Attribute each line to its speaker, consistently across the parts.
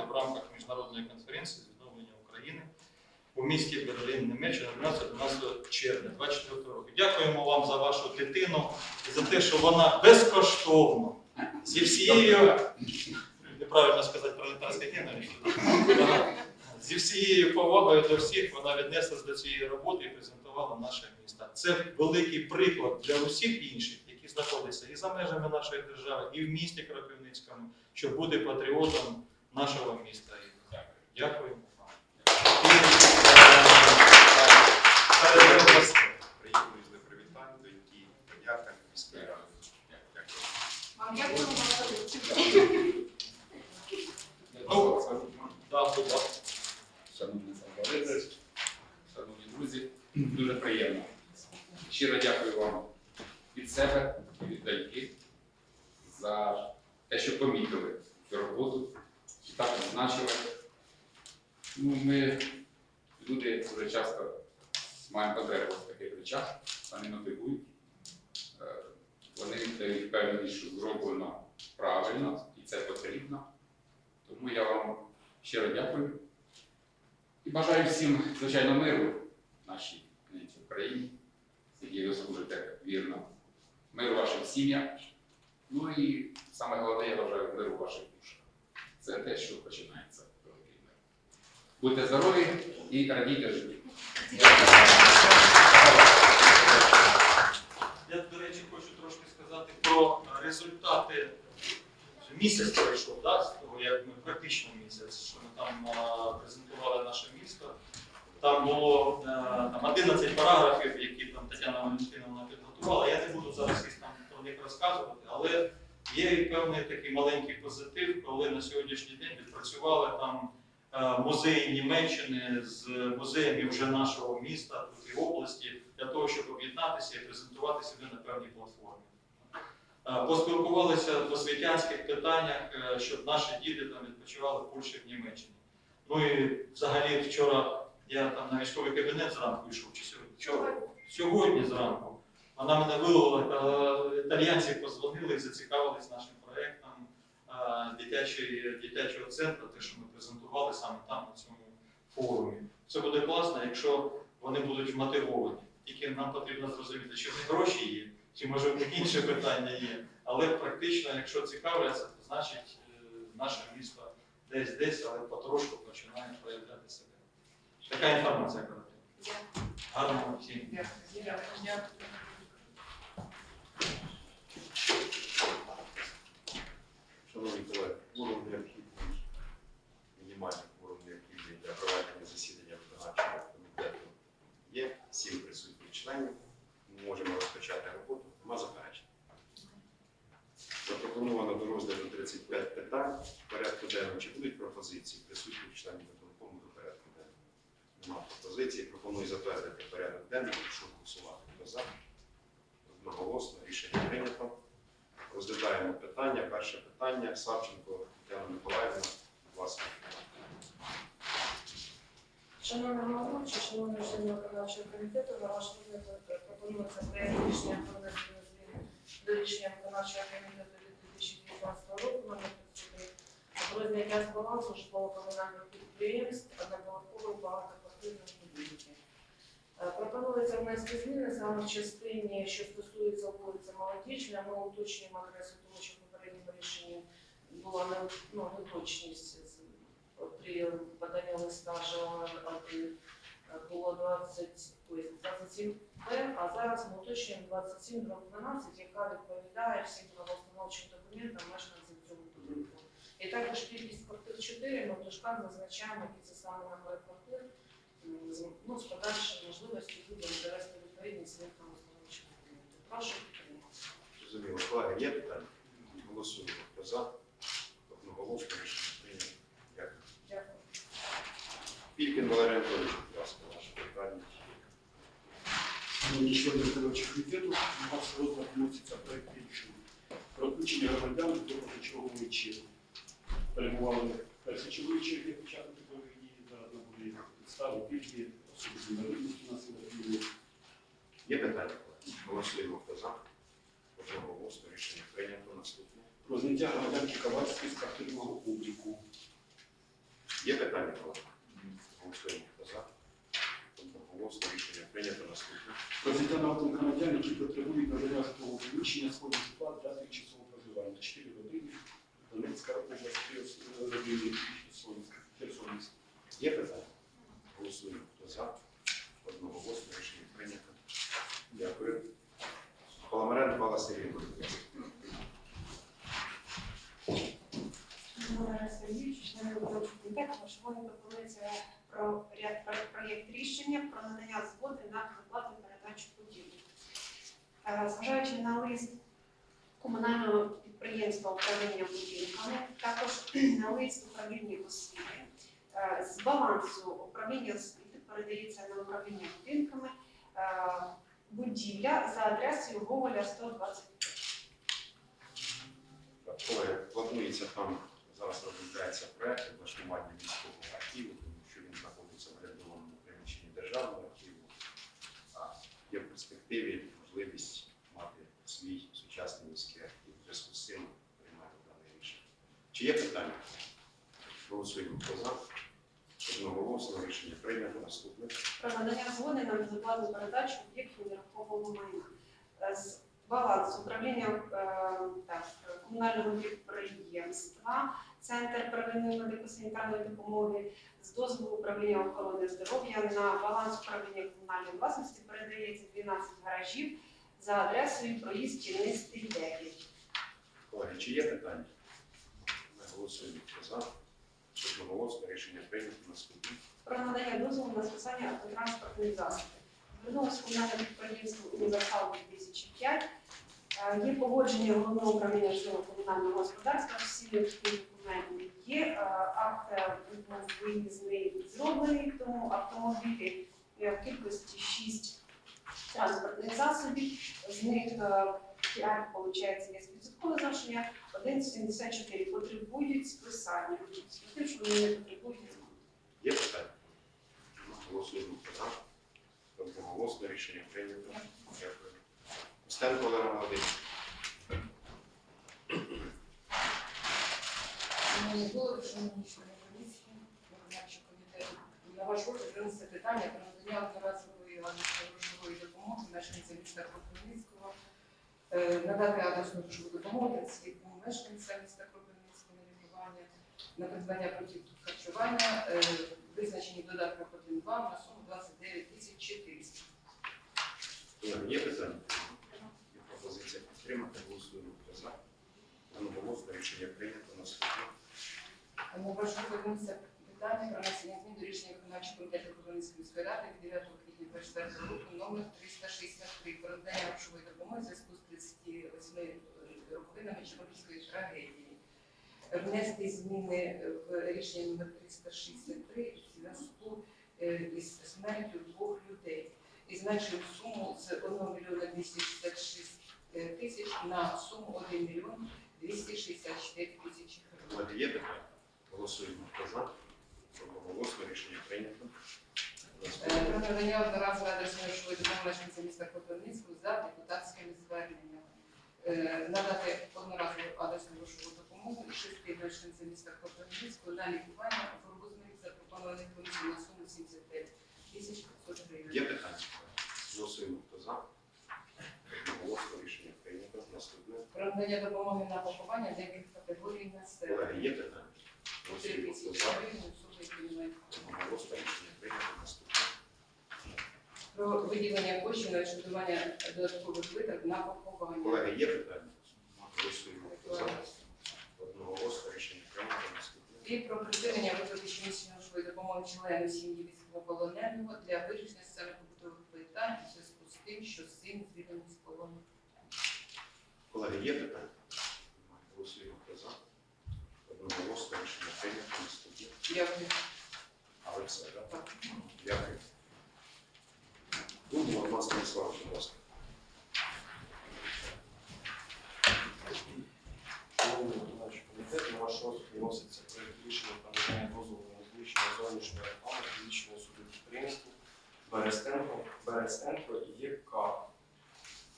Speaker 1: приймати в рамках міжнародної конференції з відновлення України у місті Берлін, Німеччина 12-12 червня 24 року. Дякуємо вам за вашу дитину і за те, що вона безкоштовно зі всією, неправильно сказати пролетарська ненависть, зі всією повагою до всіх вона віднеслась до цієї роботи і презентувала наше місто. Це великий приклад для усіх інших, які знаходяться і за межами нашої держави, і в місті Кропивницькому, що буде патріотом нашого міста. І Дякуємо вам.
Speaker 2: Приємно з привітань до які подяка міської ради. Дякую.
Speaker 3: Саввалидович, шановні друзі, дуже приємно. Щиро дякую вам від себе і від доньки за те, що помітили цю роботу так відзначили. Ну, ми, люди, дуже часто маємо потребу в таких речах, вони мотивують, Е, вони дають впевненість, що зроблено правильно і це потрібно. Тому я вам щиро дякую. І бажаю всім, звичайно, миру нашій Україні, з якій ви служите вірно. Миру вашим сім'ям. Ну і саме головне, я бажаю миру ваших душах. Це те, що починається. Будьте здорові і радійте житті.
Speaker 1: Я, до речі, хочу трошки сказати про результати. Місяць пройшов, да, з того, як ми практично місяць, що ми там а, презентували наше місто. Там було е, там 11 параграфів, які там Тетяна Валентиновна підготувала. Я не буду зараз їх там про них розказувати, але є і певний такий маленький позитив, коли на сьогоднішній день відпрацювали там е, музеї Німеччини з музеями вже нашого міста тут і області для того, щоб об'єднатися і презентувати себе на певній платформі. Е, Поспілкувалися в освітянських питаннях, е, щоб наші діти там відпочивали в Польщі в Німеччині. Ну і взагалі вчора я там на військовий кабінет зранку йшов, чи сьогодні? Вчора? Сьогодні зранку. Вона мене виловила, е, італіянці позвонили і зацікавились нашим проєктом е, дитячої- дитячого центру, те, що ми презентували саме там, на цьому форумі. Це буде класно, якщо вони будуть мотивовані. Тільки нам потрібно зрозуміти, чи в гроші є, чи може інше питання є. Але практично, якщо цікавляться, то значить е, наше місто десь десь, але потрошку починає проявляти себе. Така інформація коротка. Гарного всім.
Speaker 4: Дякую.
Speaker 2: Шановні колеги, форум необхідний, мінімальний форум необхідний для проведення засідання виконавчого комітету є. Сім присутніх членів. Ми можемо розпочати роботу. Нема заперечень. Запропоновано до розгляду 35 питань в порядку денному. Чи будуть пропозиції присутніх до порядку денного? Нема пропозиції. Пропоную затвердити порядок денний. Прошу голосувати. Хто за? Одноголосно рішення прийнято. Розглядаємо питання. Перше питання. Савченко Тетяна Миколаївна. Будь ласка.
Speaker 5: Шановна головуюча, шановні члени виконавчого комітету, на ваш розгляд пропонується проєкт рішення про внесення змін до рішення виконавчого комітету від 2019 року номер 33 про зняття з житлово-комунальних підприємств одноповерхових багатоквартирних будинків. Е, Пропонується внести зміни саме в частині, що стосується вулиці Молодічної. Ми уточнюємо адресу, тому що в попередньому рішенні була ну, неточність при поданні листа ЖО-1 було 20, ой, 27 П, а зараз ми уточнюємо 27 12, яка відповідає всім правоустановчим документам мешканців. І також кількість квартир 4 ми в дужках зазначаємо, які це саме номери квартир, з, ну, з подальшою можливістю людям довести відповідність своїх правоустановчих документів. Прошу підтримати.
Speaker 2: Зрозуміло. Колеги, є питання? Голосуємо. Хто за? Одноголосно рішення прийнято. Дякую.
Speaker 5: Дякую.
Speaker 2: Пількін Валерій Анатолійович, будь ласка, ваше питання.
Speaker 6: Шановні члени виконавчого комітету, у вас розгляд вноситься проект рішення про включення громадян до позачергової черги. Перебували в першочерговій чергі початку такої дії, зараз набули підстави, пільги, інвалідністю на силові.
Speaker 2: Є питання? Голосуємо. Хто за? Одноголосно рішення прийнято. Наступне.
Speaker 6: Про зняття громадянки Кавацької з квартирного обліку.
Speaker 2: питання було? Голосуємо. Хто за? Одноголосно рішення прийнято. Наступне.
Speaker 6: Про взяття на громадян, які потребують надання житлового приміщення свого житла для тимчасового проживання. 4 години, Донецька область, Херсонська.
Speaker 2: Є питання? Голосуємо. Хто за? Одноголосно рішення прийнято. Дякую. Паламаренко Павла Сергійовна.
Speaker 7: Вашому пропонується про проєкт рішення про надання згоди на безоплатну передачу будівлі. Е, Зважаючи на лист комунального підприємства управління також на лист управління освіти, е, з балансу управління освіти передається на управління будинками е, будівля за адресою Гоголя 120.
Speaker 2: Колеги, планується там зараз розробляється проект облаштування військового архіву, тому що він знаходиться в орендованому приміщенні державного архіву. А є в перспективі Чи є питання? Голосуємо. Хто за? Одноголосно рішення прийнято. Наступне.
Speaker 7: про надання згоди на безоплатну передачу об'єктів нерухомого майна Е, з балансу управління е, так, комунального підприємства, Центр первинної медико-санітарної допомоги з дозволу управління охорони здоров'я на баланс управління комунальної власності передається 12 гаражів за адресою проїзд Чинистий 9.
Speaker 2: Колеги, чи є питання? Голосуємо. За? Одноголосно рішення прийнято. Наступне.
Speaker 7: про надання дозволу на списання автотранспортних засобів. Звернулося комунальне підприємство Універсал 2005. Е, Є погодження головного управління житлово-комунального господарства, всі необхідні документи є. Е, Акт е, виїзний зроблений, тому автомобілі е, в кількості 6 транспортних засобів. З них 5, виходить, є спецвідсоткове значення, 1,74 потребують списання. З тим, що вони не потребують
Speaker 2: Є питання? Голосуємо хто за. Одноголосно рішення прийнято. Дякую. Костенко Олена Володимирівна.
Speaker 4: На ваш розгляд винесе питання про надання одноразової грошової допомоги мешканцям міста Кропивницького, Е, надати адресну грошову допомогу 30-літньому мешканцям міста Кропивницького на лікування, на придбання продуктів харчування, е, визначені додатком 1-2 на суму 29 тисяч 400.
Speaker 2: Є питання? Є пропозиція підтримати. Голосуємо хто за. Одноголосно рішення прийнято. Наступне.
Speaker 4: На ваш розгляд винесе питання про внесення змін до рішення виконавчого комітету Кропивницької міської ради від 9 квітня 24 року номер 363 про надання грошової допомоги в зв'язку з 38 роковинами Чорнобильської трагедії. Внести зміни в рішення номер 363 в зв'язку е, із смертю двох людей і зменшуємо суму з 1 мільйона 266 тисяч на суму 1 мільйон 264 тисячі гривень.
Speaker 2: Є питання? Голосуємо за. Одноголосно рішення прийнято.
Speaker 4: Е, Про надання одноразової адресної грошової допомоги міста Кропивницького за депутатськими зверненнями. Е, Надати одноразову адресну грошову допомогу шести мешканцям міста Кропивницького на лікування розмірі запропонованих комісії на суму 75 тисяч 500 гривень.
Speaker 2: Є питання? Голосуємо хто за. Одноголосно рішення прийнято. Наступне.
Speaker 4: Про надання допомоги на поховання деяких категорій населення.
Speaker 2: Колеги, є питання? Голосуємо хто за. Одноголосно рішення прийнято. Наступне.
Speaker 4: Про виділення коштів на відшкодування додаткових витрат на поховання.
Speaker 2: Колеги, є питання? Голосуємо хто за. Одноголосно рішення прийнято. Наступне.
Speaker 4: І про припинення виплати щомісячної допомоги члену сім'ї військовополоненого для вирішення соціальних побутових питань у зв'язку з тим, що син звільнений з полону.
Speaker 2: Колеги, є питання? Голосуємо хто за. Одноголосно рішення прийнято. Наступне.
Speaker 4: Дякую.
Speaker 2: Так? Дякую. Роман Станіславович, будь ласка.
Speaker 8: Комітет, на ваш розгляд вноситься проєкт рішення про надання дозволу на розміщення зовнішньої реклами фізичної особи підприємства Берестенко, Берестенко і ЄК.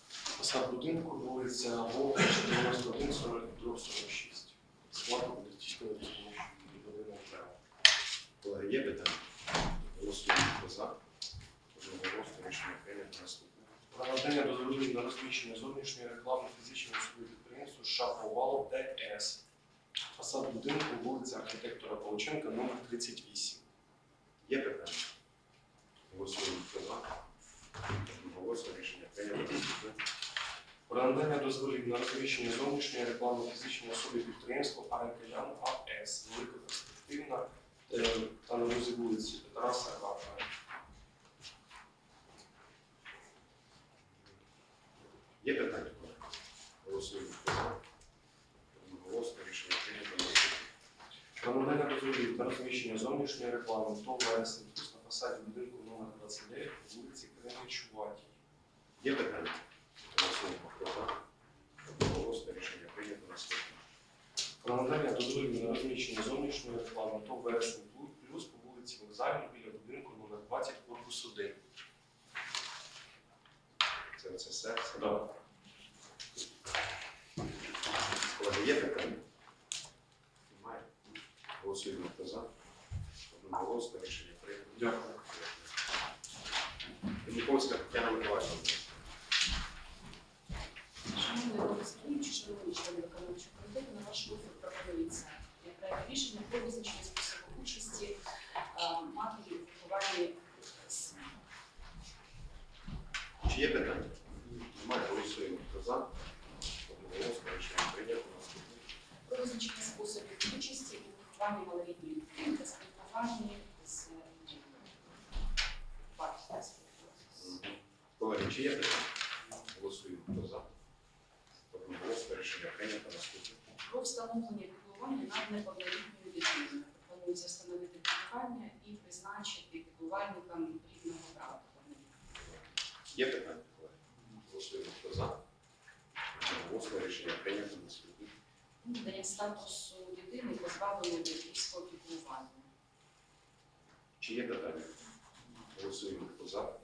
Speaker 8: Фасад будинку вулиця Волга, 91, 42, надання дозволів на розміщення зовнішньої реклами фізичної
Speaker 2: особи підприємства
Speaker 8: Шаповал ТС. Фасад будинку вулиця архітектора Паличенка номер 38
Speaker 2: Є питання? Голосуємо Голосуємо рішення прийнято.
Speaker 8: Про надання дозволів на розміщення зовнішньої реклами фізичної особи підприємства Аракелян АС. Велика перспективна е, та на вулиці Петра Сарватна. На розміщення зовнішньої реклами ТОВ «Вересень Плюс» на фасаді будинку номер 29 по вулиці Кремічуватій.
Speaker 2: Є питання? Голосуємо хто за. Одноголосно рішення прийнято. Наступне.
Speaker 8: Про надання дозволів на розміщення зовнішньої реклами ТОВ «Вересень Плюс» по вулиці Вокзальній біля будинку номер 20 корпус 1.
Speaker 2: Це оце серце.
Speaker 8: Да.
Speaker 2: Колеги, є питання? Немає. Голосуємо хто за. Одноголосно рішення прийнято.
Speaker 8: Дякую.
Speaker 2: Микольська Тетяна Миколаївна.
Speaker 9: Шановний Олег Сергійович, шановні члени виконавчого комітету, на ваш розгляд пропонується проект рішення про визначення способу участі а, матері у вихованні сина.
Speaker 2: Чи є питання? Немає. Голосуємо хто за. Одноголосно рішення прийнято. Наступне.
Speaker 9: Про визначення способів участі у вихованні малолітньої дитини та спілкуванні з дітьми.
Speaker 2: Колеги, чи є питання? Голосуємо хто за. Одноголосно рішення прийнято. Наступне.
Speaker 9: Про встановлення піклування над неповнолітньою дитиною. Пропонується встановити піклування і призначити піклувальникам.
Speaker 2: Є питання, колеги? Голосуємо хто за. Одноголосно рішення прийнято. Наступне.
Speaker 9: Надання статусу дитини позбавленої батьківського піклування.
Speaker 2: Чи є питання? Голосуємо хто за.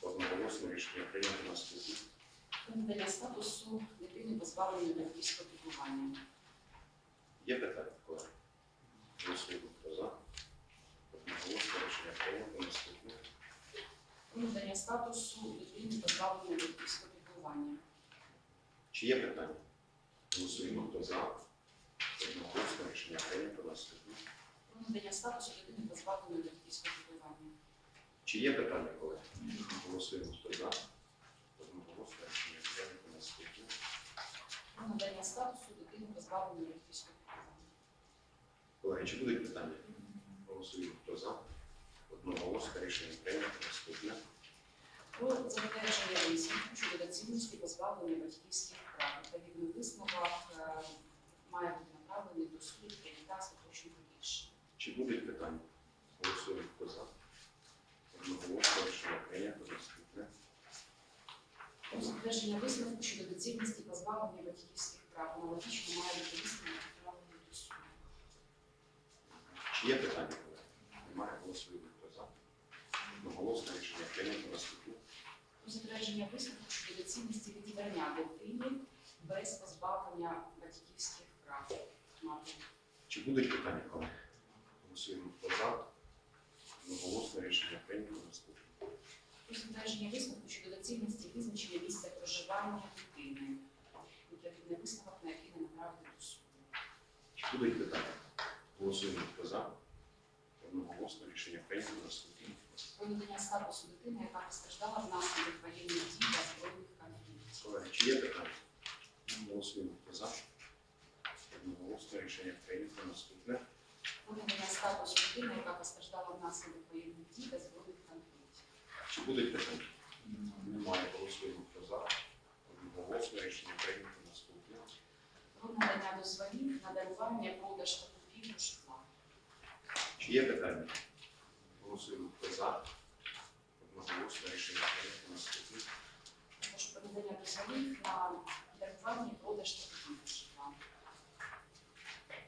Speaker 2: Одноголосно рішення прийнято. Наступне.
Speaker 9: Надання статусу дитини позбавленої батьківського піклування.
Speaker 2: Є питання, колеги? Голосуємо хто за. Одноголосно рішення прийнято. Наступне.
Speaker 9: Надання статусу дитини позбавленої батьківського піклування.
Speaker 2: Чи є питання? Голосуємо хто за. Одноголосно рішення прийнято. Наступне.
Speaker 9: Надання статусу дитини позбавленої батьківського піклування.
Speaker 2: Чи є питання, колеги? Голосуємо хто за. Одноголосно рішення прийнято. Наступне.
Speaker 9: Надання статусу дитини позбавленої батьківського піклування.
Speaker 2: Колеги, чи будуть питання? Голосуємо хто за. Одноголосно рішення прийнято. Наступне.
Speaker 9: Про затвердження висновку щодо доцільності позбавлення батьківських прав. Відповідний висновок е, має бути направлений до суду прийняття остаточного рішення.
Speaker 2: Чи будуть питання? Голосуємо хто за. Одноголосно рішення прийнято. Наступне.
Speaker 9: Затвердження висновку щодо доцільності позбавлення батьківських прав. Аналогічно має бути висновок направлений до суду.
Speaker 2: Чи є питання? Немає. Голосуємо хто за. Одноголосно рішення прийнято. Наступне.
Speaker 9: Про затвердження висновку щодо доцільності відібрання дитині без позбавлення батьківських прав. Мати.
Speaker 2: Чи будуть питання, колеги? Голосуємо хто за. Одноголосно рішення прийнято. Наступне.
Speaker 9: Про затвердження висновку щодо доцільності визначення місця проживання дитини. Відповідний висновок необхідно направити до суду.
Speaker 2: Чи будуть питання? Голосуємо хто за. Одноголосно рішення прийнято. Наступне.
Speaker 9: Про надання статусу дитини, яка постраждала внаслідок воєнних дій та збройних конфліктів.
Speaker 2: Колеги, чи є питання? Голосуємо хто за. Одноголосно рішення прийнято. Наступне.
Speaker 9: Про надання статусу дитини, яка постраждала внаслідок воєнних дій та збройних конфліктів.
Speaker 2: Чи будуть питання? Немає. Голосуємо хто за. Одноголосно рішення прийнято. Наступне.
Speaker 9: Про надання дозволів на дарування, продаж та купівлю житла.
Speaker 2: Чи є питання? Голосуємо хто за. Одноголосно рішення прийнято. Наступне.
Speaker 9: Також про надання дозволів на дарування, продаж та купівлю.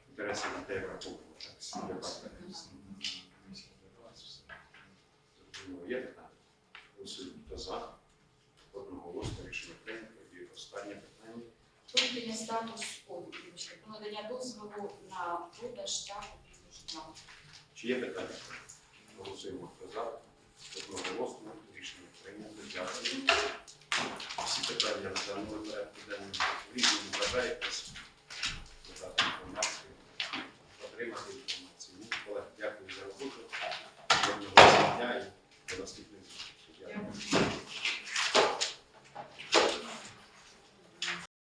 Speaker 2: Інтереси на те. Зрозуміло. Є питання? Голосуємо хто за. Одноголосно рішення прийнято. І останнє питання.
Speaker 9: Про надання статусу, о, надання дозволу на продаж та купівлю житла.
Speaker 2: Чи є питання? Голосуємо хто за. Одноголосно рішення прийнято. Дякую. Всі питання розглянули порядку денного різному бажаєтесь надати інформацію, отримати інформацію. Колеги, дякую за роботу. Доброго дня